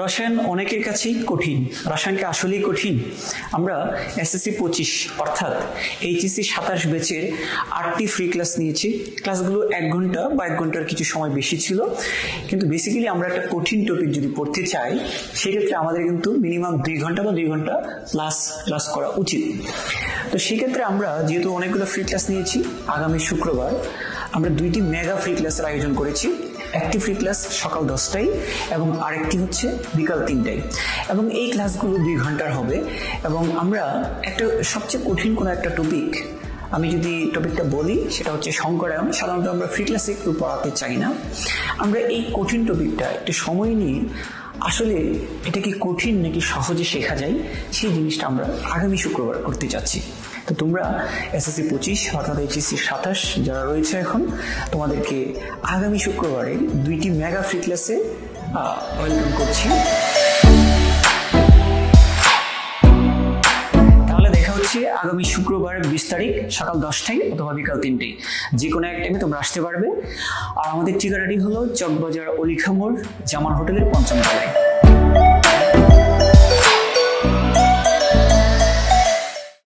রসায়ন অনেকের কাছেই কঠিন, রসায়নকে আসলেই কঠিন। আমরা এসএসসি পঁচিশ, অর্থাৎ এইচএসসি সাতাশ ব্যাচের আটটি ফ্রি ক্লাস নিয়েছি। ক্লাসগুলো এক ঘণ্টা বা এক ঘণ্টার কিছু সময় বেশি ছিল। কিন্তু বেসিক্যালি আমরা একটা কঠিন টপিক যদি পড়তে চাই, সেক্ষেত্রে আমাদের কিন্তু মিনিমাম দুই ঘণ্টা বা দুই ঘণ্টা প্লাস ক্লাস করা উচিত। তো সেক্ষেত্রে আমরা যেহেতু অনেকগুলো ফ্রি ক্লাস নিয়েছি, আগামী শুক্রবার আমরা দুইটি মেগা ফ্রি ক্লাসের আয়োজন করেছি। একটি ফ্রি ক্লাস সকাল দশটায় এবং আরেকটি হচ্ছে বিকাল তিনটায়। এবং এই ক্লাসগুলো দুই ঘণ্টার হবে এবং আমরা একটা সবচেয়ে কঠিন কোনো একটা টপিক আমি যদি টপিকটা বলি, সেটা হচ্ছে সংকরায়ন সাধারণত আমরা ফ্রি ক্লাসে একটু পড়াতে চাই না। আমরা এই কঠিন টপিকটা একটু সময় নিয়ে, আসলে এটা কি কঠিন নাকি সহজে শেখা যায়, সেই জিনিসটা আমরা আগামী শুক্রবার করতে চাচ্ছি তো তোমরা এসএসসি পঁচিশ অর্থাৎ এইচএসসি সাতাশ যারা রয়েছে এখন, তোমাদেরকে আগামী শুক্রবারে দুইটি মেগা ফ্রি ক্লাসে ওয়েলকাম করছি। হচ্ছে আগামী শুক্রবার বিশ তারিখ সকাল দশটায় অথবা বিকাল তিনটেই যে কোনো এক টাইমে তোমরা আসতে পারবে। আর আমাদের ঠিকানাটি হলো চকবাজার অলিখামোড় জামান হোটেলের পঞ্চম তলায়।